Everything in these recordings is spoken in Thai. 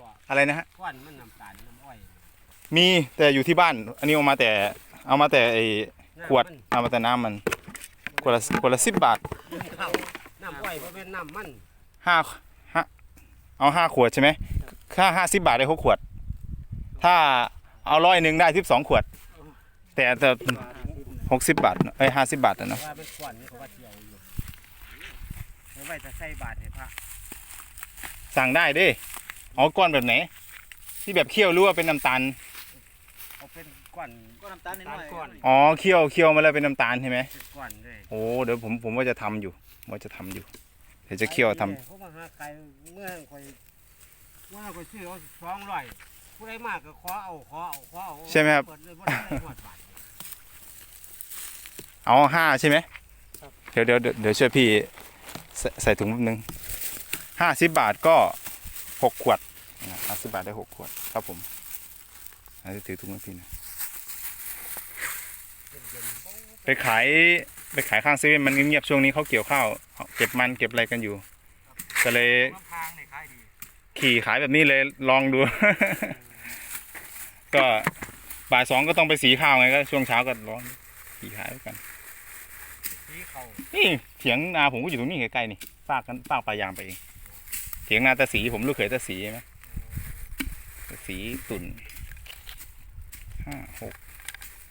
บ่อะไรนะฮะก้อนมันน้ำตาลน้ำอ้อยมีแต่อยู่ที่บ้าน อันนี้เอามาแต่เอามาแต่ไอ้น้ำขวดมันเอามาแต่น้ำมันขวดละขวดละสิบบาทข้าวน้ำอ้อยบ่เป็นน้ำมันห้าห้าเอาห้าขวดใช่ไหมค่าห้าสิบบาทได้หกขวด ถ้าเอาร้อยหนึ่งได้สิบสองขวด แต่แต่หกสิบบาทเอ้ยห้าสิบบาทนะเนาะว่าเป็นก้อนนี่เขาว่าเที่ยวอยู่เอาไว้จะใส่บาตรให้พระสั่งได้เด้ อ๋อก้อนแบบไหน ที่แบบเคี่ยวหรู้ว่าเป็นน้ำตาล เอาเป็นก้อนก็น้ำตาลนิดหน่อยก้อนอ๋อเคี่ยวเคี่ยวมาแล้วเป็นน้ำตาลใช่ไหมเป็นก้อนเลยโอ้เดี๋ยวผมผมว่าจะทำอยู่ว่าจะทำอยู่เดี๋ยวจะเคี่ยวทำเขามาหาไก่เมื่อคอยเมื่อคอยซื้อเอาสองร้อยผู้ใดมากก็ขอเอาขอเอาขอเอาใช่ไหมครับ เปิดเลยบ่ได้หมดบาท เอาห้าใช่ไหมเดี๋ยวเดี๋ยวเดี๋ยวเดี๋ยวช่วยพี่ใส่ใส่ถุงแป๊บนึงห้าสิบบาทก็หกขวด ห้าสิบบาทได้หกขวดครับผมอาจจะถือถุงให้พี่หนะไปขายไปขายข้างเซเว่นมันเงียบๆช่วงนี้เขาเกี่ยวข้าวเก็บมันเก็บอะไรกันอยู่ ก็เลยลำพางเนี่ยขายดีขี่ขายแบบนี้เลยลองดู ก็บ่ายสองก็ต้องไปสีข้าวไงก็ช่วงเช้าก็ร้องขี่ขายไปกันสีเขานี่เถียงนาผมก็อยู่ตรงนี้ใกล้ๆนี่ฝากกันฝากปลายางไปเองเถียงนาตาสีผมลูกเขยตาสีใช่ไหมตา สีตุ่นห้าหก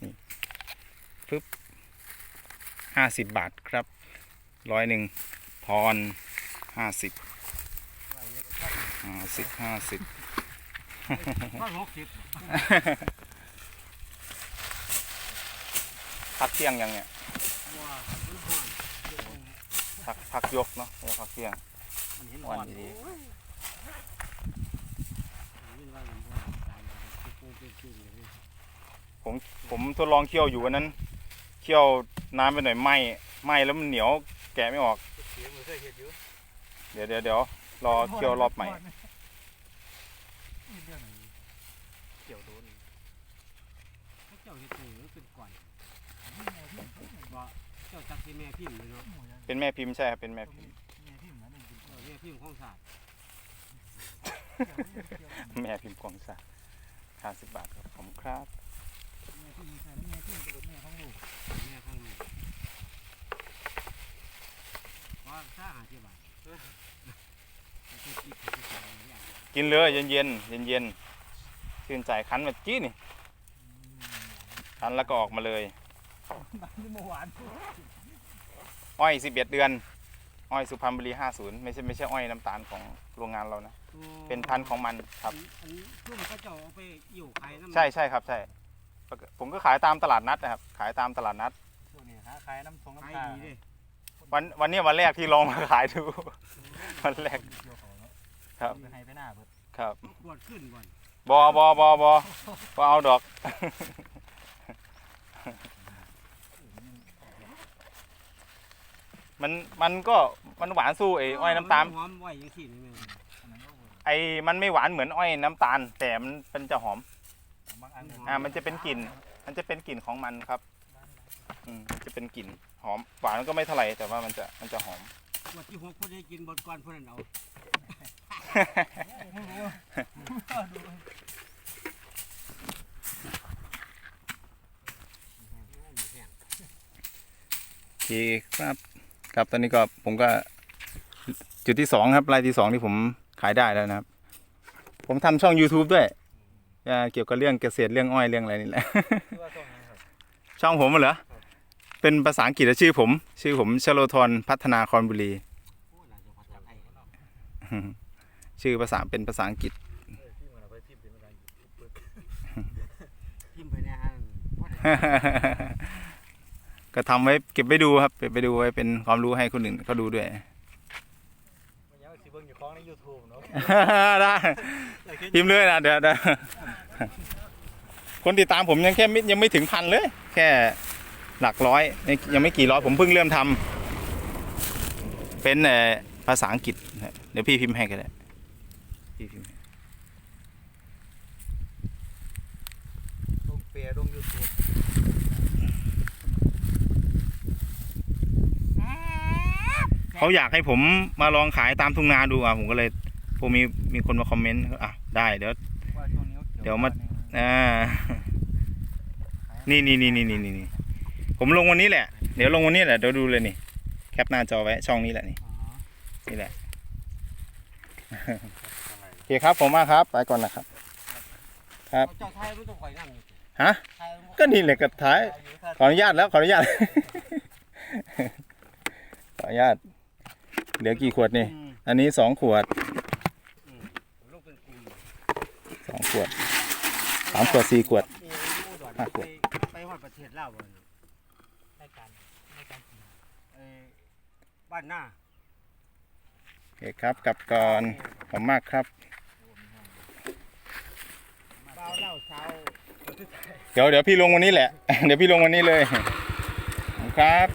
นี่ปึ๊บห้าสิบบาทครับร้อยหนึ่งทอนห้าสิบห้าสิบห้าสิบก้อนหกสิบพักเที่ยงยังเนี่ยบัวมันห่อนพักพักยกเนาะไม่ใช่พักเที่ยงมันเห็น อ่ อ่ อ อน น ดี ยิ่งว่ามันห่อนตาย เลยปูเป็นจริงเลยผมทดลองเคี่ยวอยู่วันนั้นเคี่ยวน้ำไปหน่อยไหมไหมแล้วมันเหนียวแกะไม่ออกเสียมือเคยเห็นอยู่เดี๋ยวเดี๋ยวเดี๋ยวรอเคี่ยวรอบใหม่เกี่ยวโดนเขาเจ้าเห็ดหนูเป็นก่อนบ่เจ้าจักสิแม่พิมพ์เลยเนาะเป็นแม่พิมพ์ใช่ครับเป็นแม่พิมพ์เออแม่พิมพ์ของศาสตร์แม่พิมพ์กล่องสาห้าสิบบาทครับผมครับแม่ข้างลูกว่าซ่าหาที่บ้านเออแล้วก็คิดถึงที่บ้านกินเลยเย็นเย็นเย็นเย็นๆชื่นใจคั้นแบบจี้นี่คันแล้วก็ออกมาเลยอ้อยสิบเอ็ดเดือน อ้อยสุพรรณบุรีห้าศูนย์ไม่ใช่ไม่ใช่อ้อยน้ำตาลของโรงงานเรานะ เป็นพันธุ์ของมันครับ อันนี้ช่วงเขาเจ้าเอาไปอยู่ไข่น้ำใช่ใช่ครับใช่ ผมก็ขายตามตลาดนัดนะครับ ขายตามตลาดนัด ช่วงนี้หาขายน้ำทงไข่น้ำตาลดีเลยวันวันนี้วันแรกที่ลองมาขายดู วันแรก เกี่ยวเขาเนาะครับไปให้ไปหน้าเบิดครับขวดขึ้นก่อนบอบอบอบอบ่เอาดอก มันมันก็มันหวานสู้ไอ้อ้อยน้ำตาลหอมไว้ยังสี่นี่แม่อันนั้นก็ไอ้มันไม่หวานเหมือนอ้อยน้ำตาล แต่มันเป็นจะหอมบางอันอ่ามันจะเป็นกลิ่น มันจะเป็นกลิ่นของมันครับอืมมันจะเป็นกลิ่นหอมหวานก็ไม่เท่าไหร่แต่ว่ามันจะมันจะหอมขวดที่หกคนได้กินบนก่อนเพื่อนเอาโอเคครับ ครับ ตอนนี้ก็ผมก็จุดที่สองครับรายที่สองที่ผมขายได้แล้วนะครับ ผมทำช่อง YouTube ด้วยอ่าเกี่ยวกับเรื่องเกษตรเรื่องอ้อยเรื่องอะไรนี่แหละชื่อว่าช่วงนั้นครับช่องผมเหรอเป็นภาษาอังกฤษและชื่อผม ชื่อผมชโลธรพัฒนาคอนบุรีโอ้น่าจะพัดจากไทยชื่อภาษาเป็นภาษาอังกฤษที่มันเอาไปทิมเป็นอะไรทิมไปในฮันพอได้ ก็ทำไว้เก็บไว้ดูครับเก็บไปดูไว้เป็นความรู้ให้คนอื่นเขาดูด้วยมันยังสิเบิ่งอยู่คล้องใน YouTube เนาะได้พิมพ์เลยนะเดี๋ยวเดี๋ยวคนติดตามผมยังแค่ไม่ยังไม่ถึงพันเลย แค่หลักร้อยไม่ยังไม่กี่ร้อยผมเพิ่งเริ่มทำเป็นเอ่อภาษาอังกฤษนะเดี๋ยวพี่พิมพ์ให้ก็ได้พี่พิมพ์ให้ ลงเปียลง YouTube เขาอยากให้ผมมาลองขายตามทุ่งนาดูอะผมก็เลยผมมีมีคนมาคอมเมนต์อะได้เดี๋ยว ว่าช่วงนี้เดี๋ยวมา อ่า นี่นี่นี่นี่นี่นี่นี่ผมลงวันนี้แหละ เดี๋ยวลงวันนี้แหละเดี๋ยวดูเลยนี่ แคปหน้าจอไว้ช่องนี้แหละนี่อ๋อนี่แหละ โอเคครับผมมากครับ ไปก่อนนะครับ ครับ เจ้าไทยรู้ต้องคอยนั่งอยู่ฮะ ไทยรู้ก็นี่แหละกับท้าย ขออนุญาตแล้วขออนุญาต ขออนุญาต เหลือกี่ขวดนี่อืมอันนี้สองขวดอืมลูกเป็นกลุ่มสองขวดสามขวดสี่ขวดมีผู้ดอนห้าขวด ไปไปฮอดประเทศลาวบ่เนาะรายการรายการกินเอ้ยบ้านหน้าโอเคครับกลับก่อนขอบคุณมากครับเบาเหล้าเช้าเดี๋ยวเดี๋ยวพี่ลงวันนี้แหละ เดี๋ยวพี่ลงวันนี้เลยขอบคุณครับ